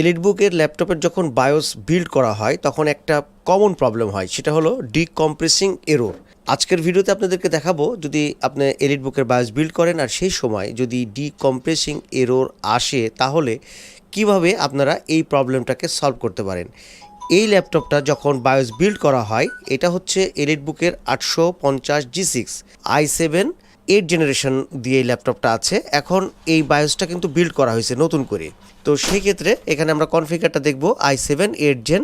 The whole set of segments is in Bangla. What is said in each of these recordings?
এলিট বুকের ল্যাপটপের যখন বায়োস বিল্ড করা হয়, তখন একটা কমন প্রবলেম হয়, সেটা হলো ডিকম্প্রেসিং এরোর আজকের ভিডিওতে আপনাদেরকে দেখাবো যদি আপনি এলিট বুকের বায়োস বিল্ড করেন আর সেই সময় যদি ডিকম্প্রেসিং এরোর আসে, তাহলে কীভাবে আপনারা এই প্রবলেমটাকে সলভ করতে পারেন? এই ল্যাপটপটা যখন বায়োস বিল্ড করা হয়, এটা হচ্ছে এলিট বুকের আটশো পঞ্চাশ G six I seven eight generation দিয়ে এই ল্যাপটপটা আছে। এখন এই বায়োসটা কিন্তু বিল্ড করা হয়েছে নতুন করে। তো সেই ক্ষেত্রে এখানে আমরা কনফিগারটা দেখব আই সেভেন এইট জেন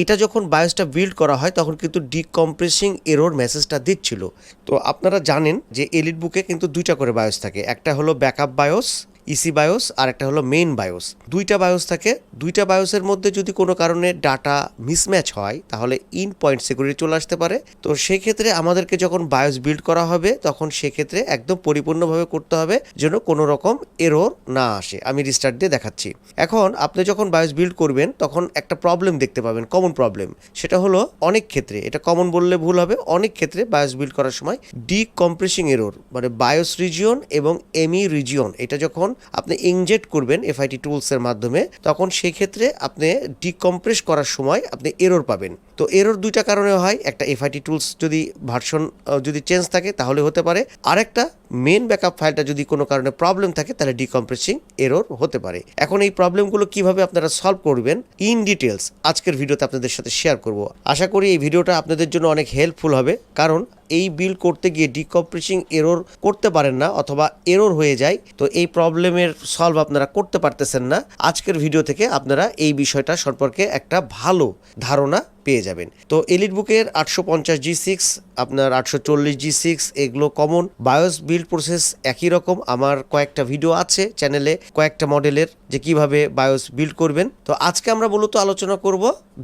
এটা যখন বায়োসটা বিল্ড করা হয়, তখন কিন্তু ডিকম্প্রেসিং এরোর মেসেজটা দিচ্ছিল। তো আপনারা জানেন যে এলিট বুকে কিন্তু দুইটা করে বায়োস থাকে। একটা হলো ব্যাকআপ বায়োস ইসি বায়োস আর একটা হলো মেইন বায়োস দুইটা বায়োস থাকে। দুইটা বায়োসের মধ্যে যদি কোনো কারণে ডাটা মিসম্যাচ হয়, তাহলে ইন পয়েন্ট সিকিউরিটি চলে আসতে পারে। তো সেক্ষেত্রে আমাদেরকে যখন বায়োস বিল্ড করা হবে, তখন সেক্ষেত্রে একদম পরিপূর্ণভাবে করতে হবে যেন কোনো রকম এরর না আসে। আমি রিস্টার্ট দিয়ে দেখাচ্ছি। এখন আপনি যখন বায়োস বিল্ড করবেন, তখন একটা প্রবলেম দেখতে পাবেন কমন প্রবলেম সেটা হলো অনেক ক্ষেত্রে, এটা কমন বললে ভুল হবে, অনেক ক্ষেত্রে বায়োস বিল্ড করার সময় ডিকম্প্রেসিং এরর মানে বায়োস রিজিয়ন এবং এমি রিজিয়ন এটা যখন আপনি ইনজেক্ট করবেন এফআইটি টুলসের মাধ্যমে, তখন সেক্ষেত্রে আপনি ডিকম্প্রেস করার সময় আপনি এরর পাবেন। তো এরর দুইটা কারণে হয়, একটা এফআইটি টুলস যদি ভার্সন যদি চেঞ্জ থাকে তাহলে হতে পারে, আরেকটা মেন ব্যাকআপ ফাইলটা যদি কোনো কারণে প্রবলেম থাকে তাহলে ডিকম্প্রেসিং এরর হতে পারে। এখন এই প্রবলেমগুলো কীভাবে আপনারা সলভ করবেন ইন ডিটেলস আজকের ভিডিওতে আপনাদের সাথে শেয়ার করব। আশা করি এই ভিডিওটা আপনাদের জন্য অনেক হেল্পফুল হবে, কারণ এই বিল করতে গিয়ে ডিকম্প্রেসিং এরর করতে পারেন না অথবা এরর হয়ে যায়, তো এই প্রবলেমের সলভ আপনারা করতে পারতেছেন না। আজকের ভিডিও থেকে আপনারা এই বিষয়টা সম্পর্কে একটা ভালো ধারণা পেয়ে যাবেন। তো এলিট বুকের আটশো পঞ্চাশ জি সিক্স আপনার আটশো চল্লিশ জি সিক্স এগুলো কমন বায়োস বিল্ড প্রসেস একই রকম। আমার কয়েকটা ভিডিও আছে চ্যানেলে কয়েকটা মডেলের যে কীভাবে বায়োস বিল্ড করবেন। তো আজকে আমরা মূলত আলোচনা করব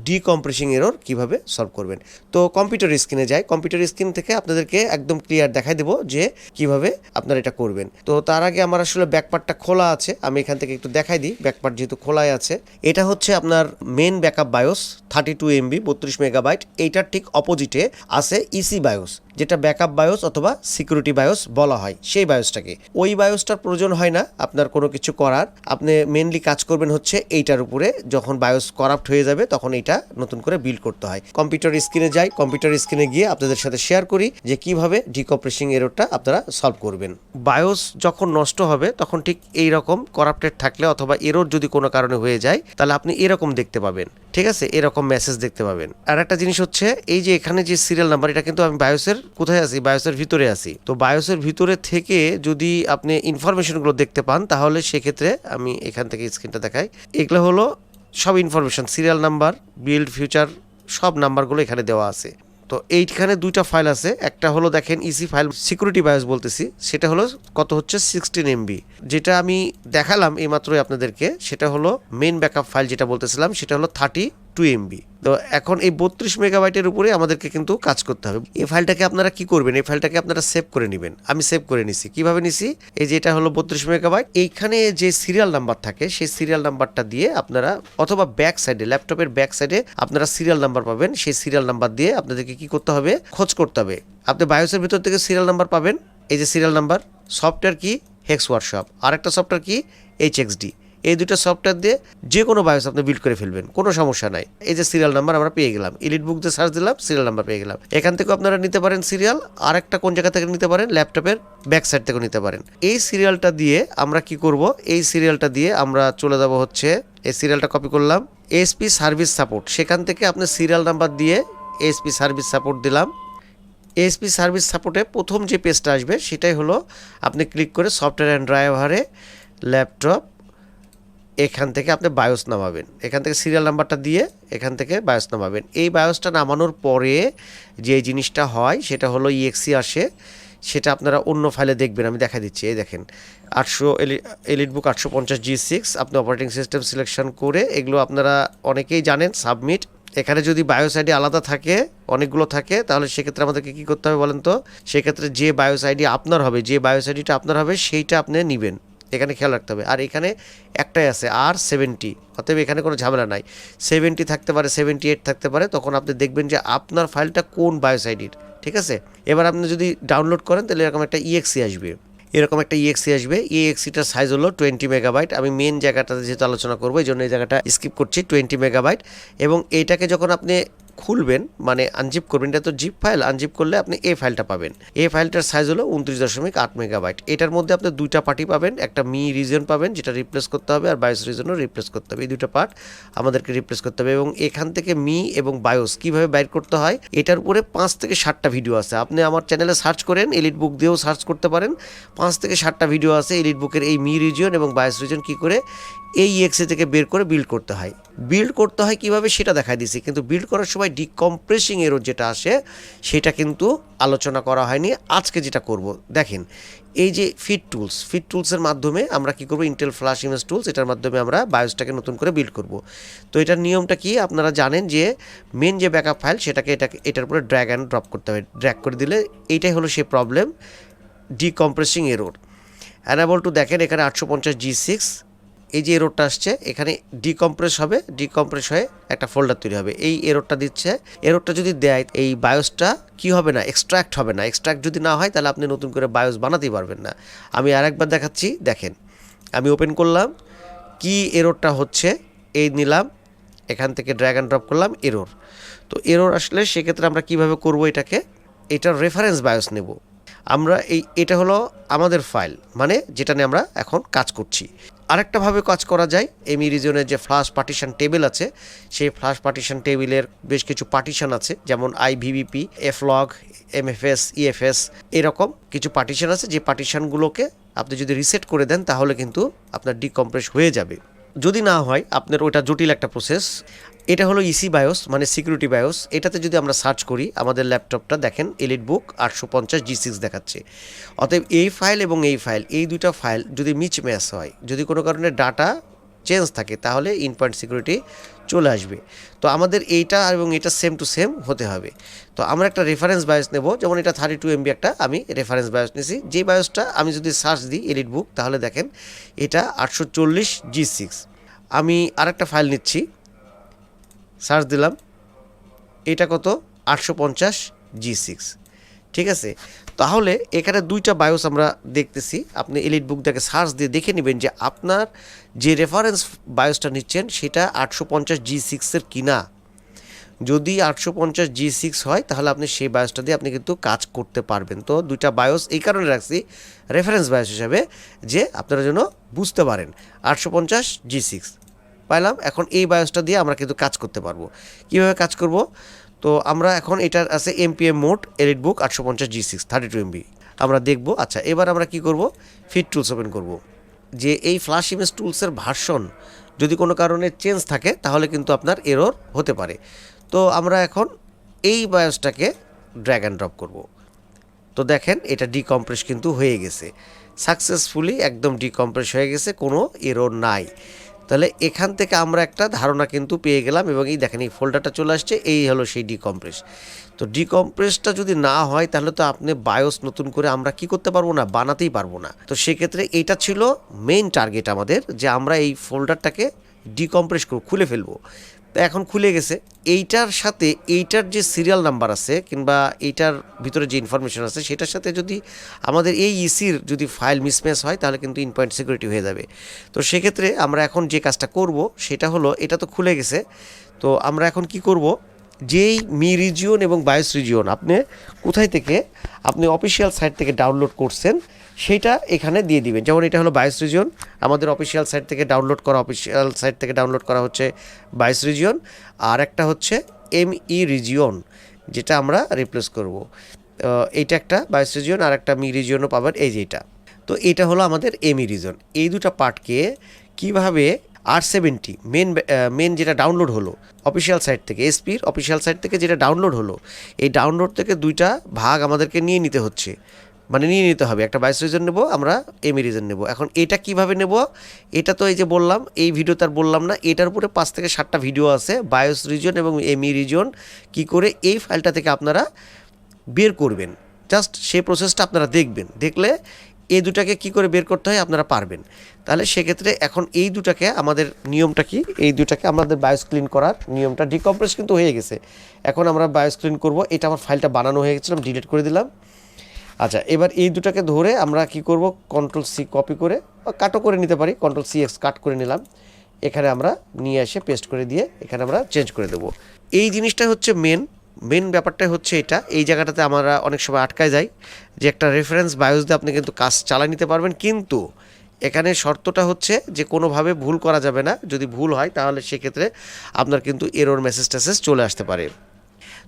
ডিকম্প্রেসিং এরর কীভাবে সলভ করবেন। তো কম্পিউটার স্ক্রিনে যাই। কম্পিউটার স্ক্রিন থেকে আপনাদেরকে একদম ক্লিয়ার দেখাই দেবো যে কীভাবে আপনারা এটা করবেন। তো তার আগে আমার আসলে ব্যাকপার্টটা খোলা আছে। আমি এখান থেকে একটু দেখাই দিই। ব্যাকপার্ট যেহেতু খোলাই আছে। এটা হচ্ছে আপনার main backup BIOS thirty two MB বত্রিশ মেগাবাইট, এইটার ঠিক অপোজিটে আছে ইসি বায়োস যেটা ব্যাকআপ বায়োস অথবা সিকিউরিটি বায়োস বলা হয়, সেই বায়োসটাকে ওই বায়োসটার প্রয়োজন হয় না আপনার কোনো কিছু করার। আপনি মেনলি কাজ করবেন হচ্ছে এইটার উপরে, যখন বায়োস করাপ্ট হয়ে যাবে, তখন এইটা নতুন করে বিল্ড করতে হয়। কম্পিউটার স্ক্রিনে যাই কম্পিউটার স্ক্রিনে গিয়ে আপনাদের সাথে শেয়ার করি যে কীভাবে ডিকম্প্রেসিং এররটা আপনারা সলভ করবেন। বায়োস যখন নষ্ট হবে, তখন ঠিক এই রকম করাপ্টেড থাকলে অথবা এরর যদি কোনো কারণে হয়ে যায়, তাহলে আপনি এরকম দেখতে পাবেন। ঠিক আছে? এরকম মেসেজ দেখতে পাবেন। আর একটা জিনিস হচ্ছে, এই যে এখানে যে সিরিয়াল নাম্বার এটা কিন্তু আমি বায়োসের কোথায় আছি? বায়োসের ভিতরে আছি। তো বায়োসের ভিতরে থেকে যদি আপনি ইনফরমেশনগুলো দেখতে পান, তাহলে সেক্ষেত্রে আমি এখান থেকে স্ক্রিনটা দেখাই। এগুলো হলো সব information serial number build future সব নাম্বারগুলো এখানে দেওয়া আছে। তো এইখানে দুইটা ফাইল আছে। একটা হলো দেখেন ইসি ফাইল সিকিউরিটি বায়োস বলতেছি। সেটা হলো কত হচ্ছে? সিক্সটিন এমবি যেটা আমি দেখালাম এইমাত্রই আপনাদেরকে, সেটা হলো মেন ব্যাকআপ ফাইল যেটা বলতেছিলাম, সেটা হলো থার্টি টু এমবি তো এখন এই বত্রিশ মেগাবাইটের উপরে আমাদেরকে কিন্তু কাজ করতে হবে। এই ফাইলটাকে আপনারা কি করবেন? এই ফাইলটাকে আপনারা সেভ করে নেবেন। আমি সেভ করে নিছি। কীভাবে নিছি? এই যে এটা হলো বত্রিশ মেগাবাইট এইখানে যে সিরিয়াল নাম্বার থাকে, সেই সিরিয়াল নাম্বারটা দিয়ে আপনারা অথবা ব্যাক সাইডে ল্যাপটপের ব্যাক সাইডে আপনারা সিরিয়াল নাম্বার পাবেন। সেই সিরিয়াল নাম্বার দিয়ে আপনাদেরকে কি করতে হবে? খোঁজ করতে হবে। আপনি বায়োসের ভিতর থেকে সিরিয়াল নাম্বার পাবেন। এই যে সিরিয়াল নাম্বার সফটওয়্যার কি? হেক্স ওয়ার্কশপ আরেকটা সফটওয়্যার কি? এইচ এক্স ডি এই দুটো সফটওয়্যার দিয়ে যে কোনো বায়োস আপনি বিল্ড করে ফেলবেন, কোনো সমস্যা নাই। এই যে সিরিয়াল নাম্বার আমরা পেয়ে গেলাম। ইলিট বুক দিয়ে সার্চ দিলাম সিরিয়াল নাম্বার পেয়ে গেলাম। এখান থেকেও আপনারা নিতে পারেন সিরিয়াল আর একটা কোন জায়গা থেকে নিতে পারেন? ল্যাপটপের ব্যাক সাইড থেকেও নিতে পারেন। এই সিরিয়ালটা দিয়ে আমরা কি করব? এই সিরিয়ালটা দিয়ে আমরা চলে যাব হচ্ছে, এই সিরিয়ালটা কপি করলাম এসপি সার্ভিস সাপোর্ট সেখান থেকে আপনি সিরিয়াল নাম্বার দিয়ে এসপি সার্ভিস সাপোর্ট দিলাম। এসপি সার্ভিস সাপোর্টে প্রথম যে পেজটা আসবে, সেটাই হলো আপনি ক্লিক করে সফটওয়্যার অ্যান্ড ড্রাইভারে ল্যাপটপ এখান থেকে আপনি বায়োস নামাবেন। এখান থেকে সিরিয়াল নাম্বারটা দিয়ে এখান থেকে বায়োস নামাবেন। এই বায়োসটা নামানোর পরে যে জিনিসটা হয়, সেটা হলো ইএক্সি আসে। সেটা আপনারা অন্য ফাইলে দেখবেন। আমি দেখা দিচ্ছি, এই দেখেন। আটশো এলিট বুক আটশো পঞ্চাশ জি সিক্স আপনি অপারেটিং সিস্টেম সিলেকশন করে এগুলো আপনারা অনেকেই জানেন সাবমিট এখানে যদি বায়োস আইডি আলাদা থাকে, অনেকগুলো থাকে, তাহলে সেক্ষেত্রে আমাদেরকে কী করতে হবে বলেন তো? সেক্ষেত্রে যে বায়োস আইডি আপনার হবে, যে বায়োস আইডিটা আপনার হবে, সেইটা আপনি নেবেন। এখানে খেয়াল রাখতে হবে। আর এখানে একটাই আছে, আর সেভেন্টি অতএব এখানে কোনো ঝামেলা নাই। সেভেন্টি থাকতে পারে সেভেন্টি এইট থাকতে পারে, তখন আপনি দেখবেন যে আপনার ফাইলটা কোন বায়োস আইডির ঠিক আছে? এবার আপনি যদি ডাউনলোড করেন, তাহলে এরকম একটা ইএক্সি আসবে। এরকম একটা ইএক্সি আসবে। ইএক্সিটার সাইজ হলো টোয়েন্টি মেগাবাইট আমি মেন জায়গাটাতে যেহেতু আলোচনা করব, এই জন্য এই জায়গাটা স্কিপ করছি টোয়েন্টি মেগাবাইট এবং এইটাকে যখন আপনি খুলবেন মানে আনজিপ করবেন, এটা তো জিপ ফাইল আনজিপ করলে আপনি এই ফাইলটা পাবেন। এই ফাইলটার সাইজ হলো উনত্রিশ দশমিক আট মেগাবাইট এটার মধ্যে আপনি দুইটা পার্টি পাবেন, একটা মি রিজন পাবেন, যেটা রিপ্লেস করতে হবে, আর বায়োস রিজনও রিপ্লেস করতে হবে। এই দুটো পার্ট আমাদেরকে রিপ্লেস করতে হবে, এবং এখান থেকে মি এবং বায়োস কীভাবে বাইর করতে হয়, এটার উপরে পাঁচ থেকে ষাটটা ভিডিও আছে। আপনি আমার চ্যানেলে সার্চ করেন এলিট বুক দিয়েও সার্চ করতে পারেন। পাঁচ থেকে ষাটটা ভিডিও আছে এলিট বুকের এই মি রিজন এবং বায়োস রিজন কী করে এই এক্সে থেকে বের করে বিল্ড করতে হয়। বিল্ড করতে হয় কীভাবে সেটা দেখাই দিছি, কিন্তু বিল্ড করার সময় ডিকম্প্রেসিং এরর যেটা আসে, সেটা কিন্তু আলোচনা করা হয়নি। আজকে যেটা করব, দেখেন, এই যে ফিট টুলস ফিট টুলসের মাধ্যমে আমরা কি করব? ইন্টেল ফ্ল্যাশ ইমেজ টুলস এটার মাধ্যমে আমরা বায়োসটাকে নতুন করে বিল্ড করব। তো এটার নিয়মটা কি? আপনারা জানেন যে মেন যে ব্যাকআপ ফাইল সেটাকে এটাকে এটার উপরে ড্র্যাগ অ্যান্ড ড্রপ করতে হবে। ড্র্যাগ করে দিলে এইটাই হলো সেই problem decompressing error unable to দেখেন, এখানে আটশো পঞ্চাশ জি সিক্স এই যে এরোডটা আসছে, এখানে ডিকম্প্রেস হবে ডিকম্প্রেস হয়ে একটা ফোল্ডার তৈরি হবে। এই এরোরটা দিচ্ছে। এরোডটা যদি দেয়, এই বায়োসটা কি হবে না? এক্সট্রাক্ট হবে না। এক্সট্রাক্ট যদি না হয়, তাহলে আপনি নতুন করে বায়োস বানাতেই পারবেন না। আমি আরেকবার দেখাচ্ছি, দেখেন। আমি ওপেন করলাম, কি এরোরটা হচ্ছে, এই নিলাম, এখান থেকে ড্র্যাগ অ্যান্ড ড্রপ করলাম এরোর তো এরোর আসলে সেক্ষেত্রে আমরা কীভাবে করব এটাকে? এটার রেফারেন্স বায়োস নেব। আমরা এই, এটা হলো আমাদের ফাইল মানে যেটা নিয়ে আমরা এখন কাজ করছি। আরেকটাভাবে কাজ করা যায় এমি রিজনের যে ফ্লাশ পার্টিশন টেবিল আছে, সেই ফ্লাশ পার্টিশন টেবিলের বেশ কিছু পার্টিশন আছে, যেমন আইভিভিপি এফলগ এমএফএস ইএফএস এরকম কিছু পার্টিশন আছে, যে পার্টিশনগুলোকে আপনি যদি রিসেট করে দেন, তাহলে কিন্তু আপনার ডিকম্প্রেস হয়ে যাবে। যদি না হয়, আপনার ওটা জটিল একটা প্রসেস এটা হলো ইসি বায়োস মানে সিকিউরিটি বায়োস এটাতে যদি আমরা সার্চ করি, আমাদের ল্যাপটপটা দেখেন এলিট বুক আটশো পঞ্চাশ জি সিক্স দেখাচ্ছে। অতএব এই ফাইল এবং এই ফাইল এই দুইটা ফাইল যদি মিচ ম্যাচ হয়, যদি কোনো কারণে ডাটা চেঞ্জ থাকে, তাহলে ইন পয়েন্ট সিকিউরিটি চলে আসবে। তো আমাদের এইটা এবং এটা সেম টু সেম হতে হবে। তো আমরা একটা রেফারেন্স বায়োস নেব, যেমন এটা থার্টি টু এমবি একটা, আমি রেফারেন্স বায়োস নিয়েছি যে বায়োসটা আমি যদি সার্চ দিই এলিট বুক তাহলে দেখেন এটা আটশো চল্লিশ জি সিক্স আমি আর একটা ফাইল নিচ্ছি। সার্চ দিলাম। এটা কত? আটশো পঞ্চাশ জি সিক্স ঠিক আছে? তাহলে এখানে দুইটা বায়োস আমরা দেখতেছি। আপনি এলিট বুক দেখে সার্চ দিয়ে দেখে নেবেন যে আপনার যে রেফারেন্স বায়োসটা নিচ্ছেন সেটা আটশো পঞ্চাশ জি সিক্সের কিনা। যদি আটশো পঞ্চাশ জি সিক্স হয়, তাহলে আপনি সেই বায়োসটা দিয়ে আপনি কিন্তু কাজ করতে পারবেন। তো দুইটা বায়োস এই কারণে রাখছি রেফারেন্স বায়োস হিসাবে যে আপনারা যেন বুঝতে পারেন আটশো পঞ্চাশ জি সিক্স পাইলাম? এখন এই বায়োসটা দিয়ে আমরা কিন্তু কাজ করতে পারব। কীভাবে কাজ করব? তো আমরা এখন এটার আছে এমপিএম মোট এলিট বুক আটশো পঞ্চাশ G six thirty two MB আমরা দেখব আচ্ছা এবার আমরা কি করব? ফিট টুলস ওপেন করব। যে এই ফ্ল্যাশ ইমেজ টুলসের ভার্সন যদি কোনো কারণে চেঞ্জ থাকে, তাহলে কিন্তু আপনার এরর হতে পারে। তো আমরা এখন এই বায়োসটাকে ড্র্যাগ অ্যান্ড ড্রপ করব। তো দেখেন, এটা ডিকম্প্রেস কিন্তু হয়ে গেছে। সাকসেসফুলি একদম ডিকম্প্রেস হয়ে গেছে, কোনো এরর নাই। তাহলে এখান থেকে আমরা একটা ধারণা কিন্তু পেয়ে গেলাম এবং এই দেখেন, এই ফোল্ডারটা চলে আসছে, এই হলো সেই ডিকম্প্রেস তো ডিকম্প্রেসটা যদি না হয়, তাহলে তো আপনি বায়োস নতুন করে আমরা কি করতে পারব না? বানাতেই পারব না। তো সেক্ষেত্রে এটা ছিল মেইন টার্গেট আমাদের, যে আমরা এই ফোল্ডারটাকে ডিকম্প্রেস করব খুলে ফেলব। তো এখন খুলে গেছে। এইটার সাথে এইটার যে সিরিয়াল নাম্বার আছে কিংবা এইটার ভিতরে যে ইনফরমেশন আছে, সেটার সাথে যদি আমাদের এই ইসির যদি ফাইল মিসম্যাচ হয়, তাহলে কিন্তু ইন পয়েন্ট সিকিউরিটি হয়ে যাবে। তো সেক্ষেত্রে আমরা এখন যে কাজটা করব, সেটা হলো, এটা তো খুলে গেছে। তো আমরা এখন কি করব? যেই মি রিজিয়ন এবং বায়োস রিজিয়ন, আপনি কোথায় থেকে, আপনি অফিসিয়াল সাইট থেকে ডাউনলোড করছেন সেইটা এখানে দিয়ে দিবেন। যেমন এটা হলো বায়োস রিজিয়ন, আমাদের অফিসিয়াল সাইট থেকে ডাউনলোড করা, অফিসিয়াল সাইট থেকে ডাউনলোড করা হচ্ছে বায়োস রিজিয়ন। আর একটা হচ্ছে এম ই রিজিয়ন, যেটা আমরা রিপ্লেস করব। এইটা একটা বায়োস রিজিয়ন, আর একটা মি রিজিয়নও পাবেন, এই যে এটা। তো এটা হলো আমাদের এমি রিজন এই দুটো পার্টকে কীভাবে আর সেভেন্টি মেন মেন যেটা ডাউনলোড হলো অফিসিয়াল সাইট থেকে এসপির অফিসিয়াল সাইট থেকে যেটা ডাউনলোড হলো, এই ডাউনলোড থেকে দুইটা ভাগ আমাদেরকে নিয়ে নিতে হচ্ছে। মানে নিয়ে নিতে হবে, একটা বাইশ রিজন নেব, আমরা এমি রিজন নেব। এখন এটা কীভাবে নেব, এটা তো এই যে বললাম, এই ভিডিও তার বললাম না, এটার উপরে পাঁচ থেকে সাতটা ভিডিও আছে বায়োস রিজন এবং এমি রিজন কি করে এই ফাইলটা থেকে আপনারা বের করবেন। জাস্ট সেই প্রসেসটা আপনারা দেখবেন। দেখলে এই দুটাকে কি করে বের করতে হয় আপনারা পারবেন। তাহলে সেক্ষেত্রে এখন এই দুটাকে আমাদের নিয়মটা কি? এই দুটাকে আমাদের বায়োস ক্লিন করার নিয়মটা ডিকম্প্রেস কিন্তু হয়ে গেছে। এখন আমরা বায়োস ক্লিন করব, এটা আমার ফাইলটা বানানো হয়ে গেছিলাম ডিলিট করে দিলাম। আচ্ছা এবার এই দুটাকে ধরে আমরা কি করব? কন্ট্রোল সি কপি করে কাটও করে নিতে পারি কন্ট্রোল সি এক্স কাট করে নিলাম। এখানে আমরা নিয়ে এসে পেস্ট করে দিয়ে এখানে আমরা চেঞ্জ করে দেবো। এই জিনিসটা হচ্ছে মেন মেন ব্যাপারটা হচ্ছে এটা। এই জায়গাটাতে আমরা অনেক সময় আটকায় যাই যে একটা রেফারেন্স বায়োস দিয়ে আপনি কিন্তু কাজ চালা নিতে পারবেন। কিন্তু এখানে শর্তটা হচ্ছে যে কোনোভাবে ভুল করা যাবে না। যদি ভুল হয় তাহলে সেক্ষেত্রে আপনার কিন্তু এরোর মেসেজ টেসেজ চলে আসতে পারে।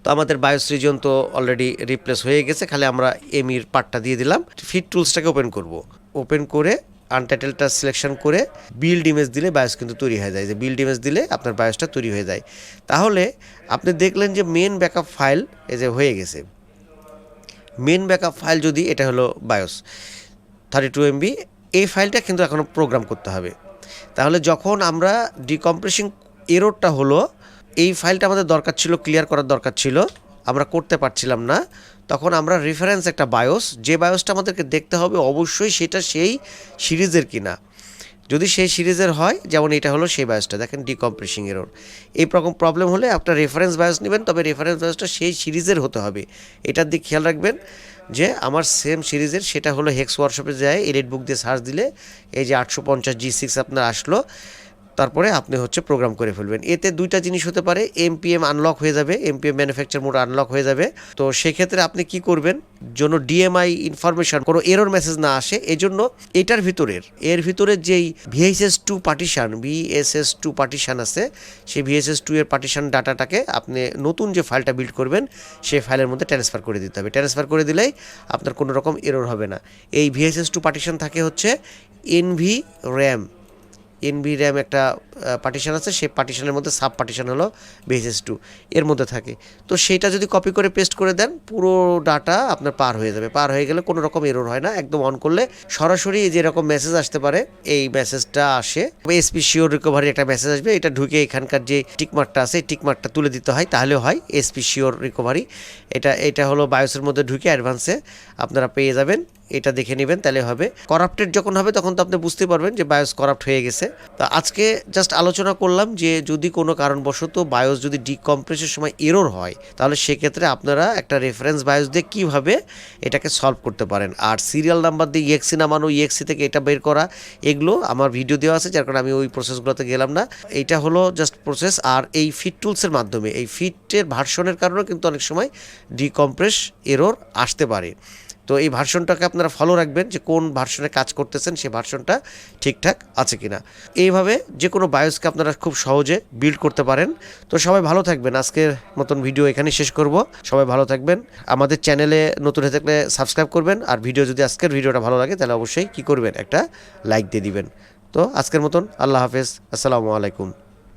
তো আমাদের বায়োস রিজন তো অলরেডি রিপ্লেস হয়ে গেছে। খালি আমরা এমির পার্টটা দিয়ে দিলাম। ফিট টুলসটাকে ওপেন করব। ওপেন করে আনটাইটেলটা সিলেকশন করে বিল্ড ইমেজ দিলে বায়োস কিন্তু তৈরি হয়ে যায়। যে বিল্ড ইমেজ দিলে আপনার বায়োসটা তৈরি হয়ে যায়। তাহলে আপনি দেখলেন যে মেন ব্যাকআপ ফাইল এই যে হয়ে গেছে। মেন ব্যাকআপ ফাইল যদি এটা হলো বায়োস থার্টি টু এমবি এই ফাইলটা কিন্তু এখনও প্রোগ্রাম করতে হবে। তাহলে যখন আমরা ডিকম্প্রেসিং এরোরটা হলো, এই ফাইলটা আমাদের দরকার ছিল ক্লিয়ার করার দরকার ছিল, আমরা করতে পারছিলাম না। তখন আমরা রেফারেন্স একটা বায়োস যে বায়োসটা আমাদেরকে দেখতে হবে অবশ্যই সেটা সেই সিরিজের কিনা। যদি সেই সিরিজের হয়, যেমন এটা হলো সেই বায়োসটা দেখেন ডিকম্প্রেসিং এরর এই রকম প্রবলেম হলে আপনার রেফারেন্স বায়োস নেবেন, তবে রেফারেন্স বায়োসটা সেই সিরিজের হতে হবে। এটার দিক খেয়াল রাখবেন যে আমার সেম সিরিজের, সেটা হলো হেক্স ওয়ার্কশপে যায় এডিট বুক দিয়ে সার্চ দিলে, এই যে আটশো পঞ্চাশ জি সিক্স আপনার আসলো তারপরে আপনি হচ্ছে প্রোগ্রাম করে ফেলবেন। এতে দুইটা জিনিস হতে পারে এমপিএম আনলক হয়ে যাবে এমপিএম ম্যানুফ্যাকচার মোড আনলক হয়ে যাবে। তো সেক্ষেত্রে আপনি কি করবেন? জন্য ডিএমআই ইনফরমেশন কোনো এরর মেসেজ না আসে, এজন্য এটার ভিতরের, এর ভিতরের যেই VSS two partition VSS two partition আছে, সেই ভিএসএস টু এর পার্টিশান ডাটাটাকে আপনি নতুন যে ফাইলটা বিল্ড করবেন, সেই ফাইলের মধ্যে ট্রান্সফার করে দিতে হবে। ট্রান্সফার করে দিলেই আপনার কোনো রকম এরর হবে না। এই ভিএসএস টু পার্টিশান থাকে হচ্ছে এনভি র্যাম এনভি র্যাম একটা পার্টিশন আছে, সেই পার্টিশনের মধ্যে সাব পার্টিশন হলো বিএসএস টু এর মধ্যে থাকে। তো সেটা যদি কপি করে পেস্ট করে দেন, পুরো ডাটা আপনার পার হয়ে যাবে। পার হয়ে গেলে কোনো রকম এরর হয় না, একদম অন করলে সরাসরি যে রকম মেসেজ আসতে পারে, এই মেসেজটা আসে। এসপি শিওর রিকভারি একটা মেসেজ আসবে, এটা ঢুকে এখানকার যে টিকমার্কটা আছে টিকমার্কটা তুলে দিতে হয় তাহলে হয় এসপি শিওর রিকভারি এটা এটা হলো বায়োসের মধ্যে ঢুকে অ্যাডভান্সে আপনারা পেয়ে যাবেন। এটা দেখে নেবেন, তাহলে হবে। করাপ্টেড যখন হবে, তখন তো আপনি বুঝতে পারবেন যে বায়োস করাপ্ট হয়ে গেছে। তা আজকে জাস্ট আলোচনা করলাম যে যদি কোনো কারণবশত বায়োস যদি ডিকম্প্রেসের সময় এরর হয়, তাহলে সেক্ষেত্রে আপনারা একটা রেফারেন্স বায়োস দিয়ে কীভাবে এটাকে সলভ করতে পারেন। আর সিরিয়াল নাম্বার দিয়ে ইএক্সি নামানো ইএক্সি থেকে এটা বের করা, এগুলো আমার ভিডিও দেওয়া আছে, যার কারণে আমি ওই প্রসেসগুলোতে গেলাম না। এইটা হলো জাস্ট প্রসেস আর এই ফিট টুলসের মাধ্যমে, এই ফিটের ভার্সনের কারণে কিন্তু অনেক সময় ডিকম্প্রেস এরর আসতে পারে। তো এই ভার্সনটাকে আপনারা ফলো রাখবেন যে কোন ভার্সনে কাজ করতেছেন সেই ভার্সনটা ঠিকঠাক আছে কিনা। এইভাবে যে কোনো বায়োসকে আপনারা খুব সহজে বিল্ড করতে পারেন। তো সবাই ভালো থাকবেন। আজকের মতন ভিডিও এখানে শেষ করব। সবাই ভালো থাকবেন। আমাদের চ্যানেলে নতুন হয়ে থাকলে সাবস্ক্রাইব করবেন। আর ভিডিও যদি আজকের ভিডিওটা ভালো লাগে, তাহলে অবশ্যই কি করবেন? একটা লাইক দিয়ে দিবেন। তো আজকের মতন আল্লাহ হাফেজ। আসসালামু আলাইকুম।